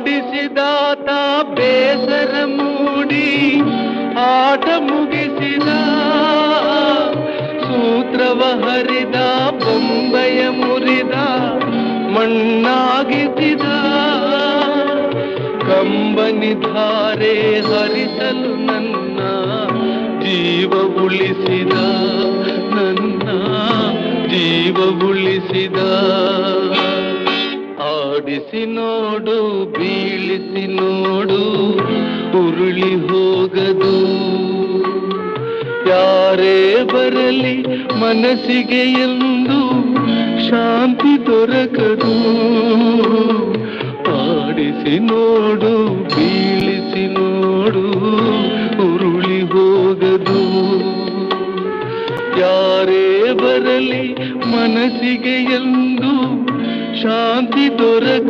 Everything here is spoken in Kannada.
ಆಡಿಸಿದಾತ ಬೇಸರ ಮೂಡಿ ಆಟ ಮುಗಿಸಿದ. ಸೂತ್ರವ ಹರಿದ, ಬೊಂಬೆಯ ಮುರಿದ, ಮಣ್ಣಾಗಿಸಿದ. ಕಂಬನಿ ಧಾರೆ ಹರಿಸಲು ನನ್ನ ಜೀವ ಉಳಿಸಿದ, ನನ್ನ ಜೀವ ಉಳಿಸಿದ. ಆಡಿಸಿ ನೋಡು, ಬೀಳಿಸಿ ನೋಡು, ಉರುಳಿ ಹೋಗದು. ಯಾರೇ ಬರಲಿ ಮನಸ್ಸಿಗೆ ಎಂದು ಶಾಂತಿ ದೊರಕದು. ಆಡಿಸಿ ನೋಡು, ಬೀಳಿಸಿ ನೋಡು, ಉರುಳಿ ಹೋಗದು. ಯಾರೇ ಬರಲಿ ಮನಸ್ಸಿಗೆ ಎಂದು शांति तो रख